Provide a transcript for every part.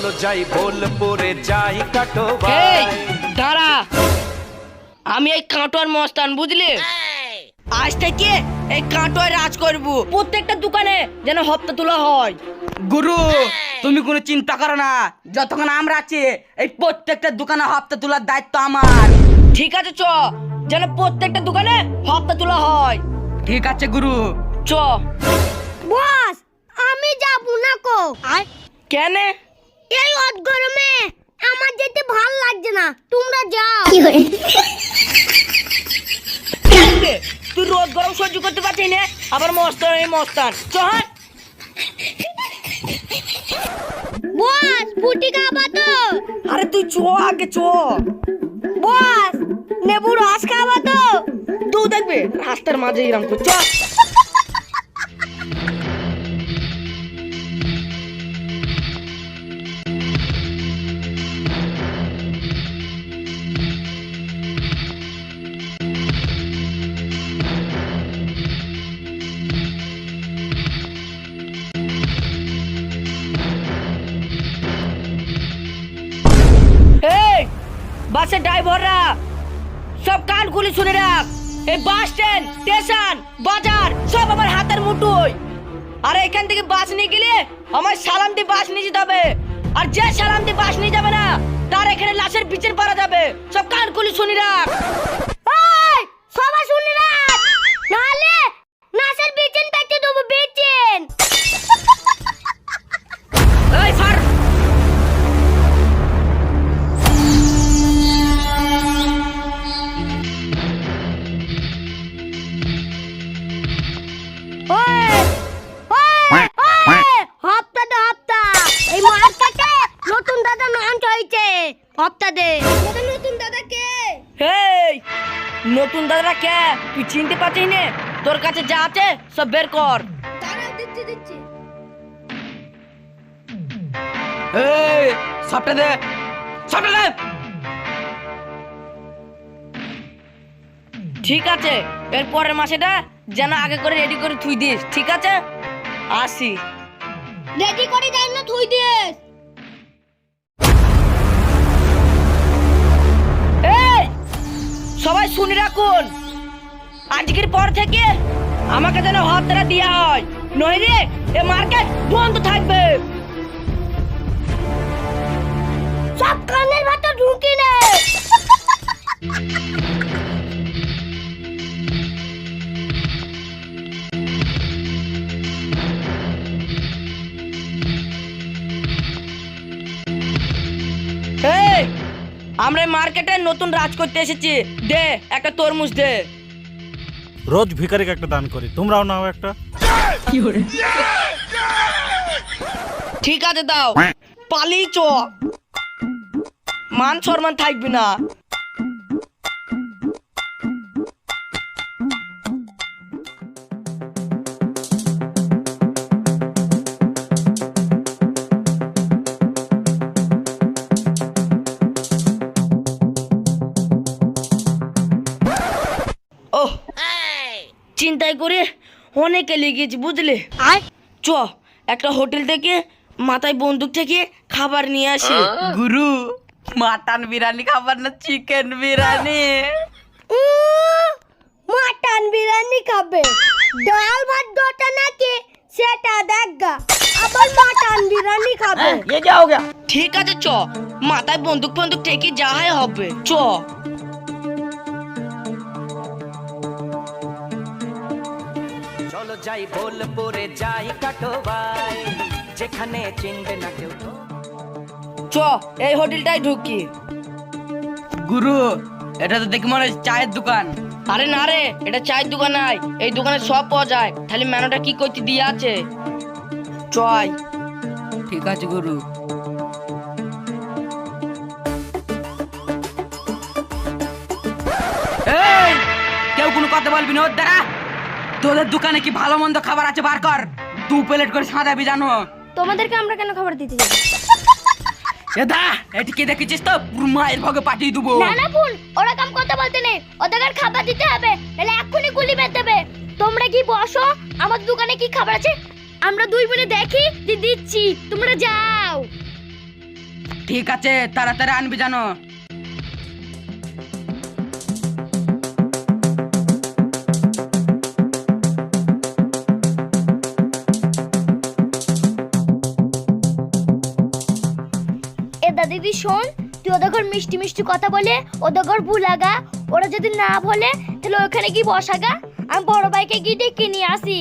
চলো যাই বোলপুরে যাই কাটো এই দাঁড়া। আমি এই কাঁটোয়ার মস্তান বুঝলি? আজ থেকে এই কাঁটোয় রাজ করব। প্রত্যেকটা দোকানে যেন হপ্তা তোলা হয়। গুরু তুমি কোনো চিন্তা করো না। যতক্ষণ আমরা আছি এই প্রত্যেকটা দোকানে হপ্তা তোলার দায়িত্ব আমার। ঠিক আছে চ। যেন প্রত্যেকটা দোকানে হপ্তা তোলা হয়। ঠিক আছে গুরু। চ। বস আমি যাব না কো। কেন? এই অত গরমে আমার যেতে ভালো লাগছে না। তোমরা যাও। তুই রোদ গরম সহ্য করতে পারছিস না? আবার মস্তান এই মস্তান। চ হাট। বস ফুটি খাবা তো। আরে তুই চ আগে চ। বস লেবু রস খাবা তো। তুই দেখবে? রাস্তার মাঝে এরকম কর বাসের ড্রাইভাররা, সব কান খুলে শুনে রাখ। এই বাস স্ট্যান্ড, স্টেশন, বাজার, সব আমার হাতের মুঠোয়। আর এখান থেকে বাস নিয়ে গেলে আমার সালাম দিয়ে বাস নিয়ে যেতে হবে। আর যে সালাম দিয়ে বাস নিয়ে যাবে না, তার এখানে লাশের পিছের পারা যাবে। সব কান খুলে শুনে রাখ। নতুন দাদা কে? তুই চিনতে পারছিস না? তোর কাছে যা আছে সব বের কর। দাঁড়াও দিচ্ছি দিচ্ছি। এই সবটা দে। সবটা দে। ঠিক আছে এর পরের মাসেটা যেন আগে করে রেডি করে থুই দিস। ঠিক আছে? আসি। রেডি করে যাই না থুই দিস। সবাই শুনে রাখুন। আজকের পর থেকে আমাকে যেন হাতটা দেওয়া হয়। নইলে এ মার্কেট বন্ধ থাকবে। সব কানের ভেতর ঢুকি নে আমরা এই মার্কেটে নতুন রাজ করতে এসেছি। দে একটা তরমুজ দে। রোজ ভিখারিকে একটা দান করি। তোমরাও নাও একটা। ঠিক আছে দাও। পালি চ। মান সম্মান থাকবি না। মাথায় করে অনেকে লেগেছে বুঝলে? আয়। চ একটা হোটেল থেকে মাথায় বন্দুক থেকে খাবার নিয়ে আসে। গুরু মাটন বিরিয়ানি খাবার না চিকেন বিরিয়ানি? মাটন বিরিয়ানি খাবে। ডাল ভাত দটা নাকি? সেটা দেখগা আবার মাটন বিরিয়ানি খাবে। এ যাও ঠিক আছে চ। মাথায় বন্দুক বন্দুক থেকে যাহাই হবে। চ। যাই বোলপুরে যাই কাটো ভাই যেখানে চিনবে না কেউ তো। চ এই হোটেলটাই ঢুকি। গুরু এটা তো দেখি মনে হচ্ছে চায়ের দোকান। আরে না রে এটা চায়ের দোকান নাই এই দোকানে সব পাওয়া যায়। তাহলে মেনুটা কি করতে দিয়ে আছে? চয় ঠিক আছে গুরু। এই কেউ কোনো কথা বলবি না ওর দ্বারা? তোদের দোকানে কি ভালো মন্দ খাবার আছে বার কর। দু প্লেট করে সাঁদাবি জানো তোমাদেরকে আমরা কেন খাবার দিতে যাব? এ দা এটি কি দেখেছিস তো? পুরো মায়ের ভগে পাঠিয়ে দেবো। না না বোন ওরা কাম কথা বলতে নেই। ওদের খাবার দিতে হবে। নাহলে এক্ষুনি গুলি মেরে দেবে। তোমরা কি বসো? আমার দোকানে কি খাবার আছে? আমরা দুই বোনে দেখি যে দিচ্ছি। তোমরা যাও। ঠিক আছে তাড়াতাড়ি আনবি জানো। দাদিদি শোন তুই ওদের ঘর মিষ্টি মিষ্টি কথা বলে ওদের ঘর ভুলাগা ওরা যদি না বলে তাহলে ওখানে কি বসাগা আমি বড় ভাইকে গিয়ে ডেকে নিয়ে আসি।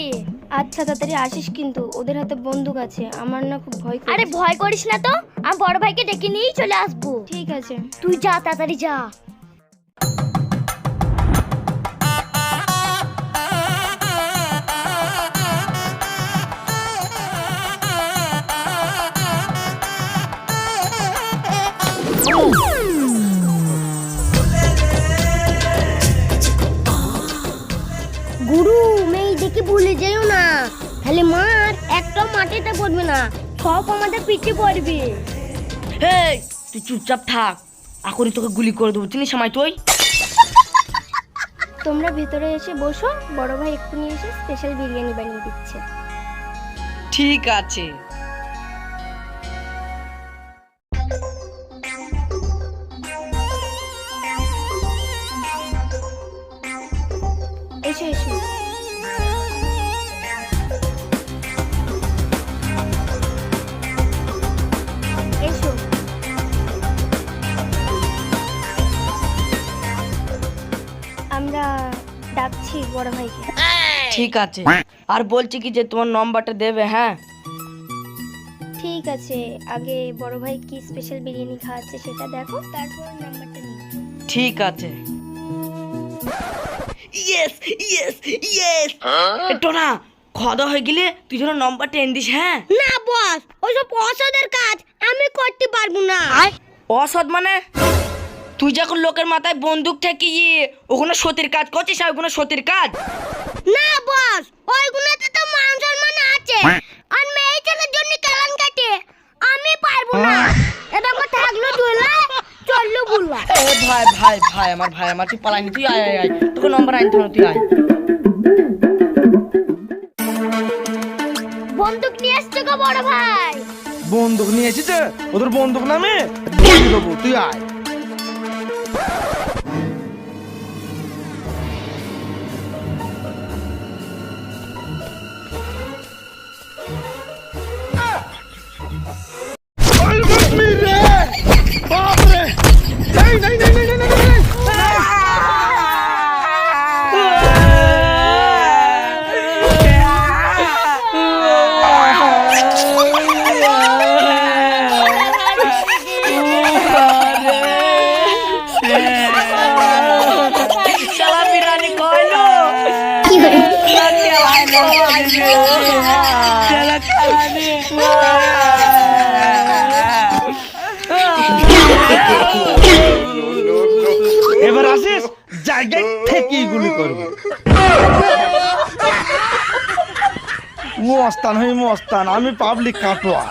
আচ্ছা তাড়াতাড়ি আসিস কিন্তু ওদের হাতে বন্দুক আছে আমার না খুব ভয় আরে ভয় করিস না তো আমি বড় ভাইকে ডেকে নিয়েই চলে আসব। ঠিক আছে। তুই যা তাড়াতাড়ি যা। একটা মাটিতে পড়বে না সব আমাদের পিঠে পড়বে। হেই তুই চুপচাপ থাক এখনই তোকে গুলি করে দেবো চিনিস সময় তুই? তোমরা ভেতরে এসে বসো বড় ভাই এক্ষুনি এসে স্পেশাল বিরিয়ানি বানিয়ে দিচ্ছে। ঠিক আছে। এসো এসো। ডাকছি বড় ভাইকে। ঠিক আছে। আর বলছি কি যে তোমার নম্বরটা দেবে হ্যাঁ? ঠিক আছে আগে বড় ভাই কি স্পেশাল বিরিয়ানি খাওয়াচ্ছে সেটা দেখো তারপর নাম্বারটা নিও। ঠিক আছে। ইয়েস ইয়েস ইয়েস টোনা খাওয়া হয়ে গেলে তুই যেন নম্বরটা এনে দিস হ্যাঁ? না বস ওইসব অসদের কাজ আমি করতে পারব না। অসৎ মানে? তুই যখন লোকের মাথায় বন্দুক ঠেকিয়ে ওখানে সতীর কাজ করছিস আর ওখানে সতীর কাজ? না বস ওইগুলোতে তো মান সম্মান আছে। আর মেয়ে ছেলের জন্য কালান কাটে। আমি পারব না। এটা কথা থাকল চলে চলল বুলবা এ ভাই ভাই ভাই আমার ভাই আমার তুই পালাইনি তুই আয় আয় আয়। তোকে নম্বর আনতে হবে তুই আয়। বন্দুক নিয়ে এসছো গো বড় ভাই। বন্দুক নিয়ে এসেছে? ওদের বন্দুক নামে? তুই আয়। এবার আসিস জায়গায় থেকেই গুলি করব। মস্তান হই মস্তান আমি পাবলিক কাটোয়া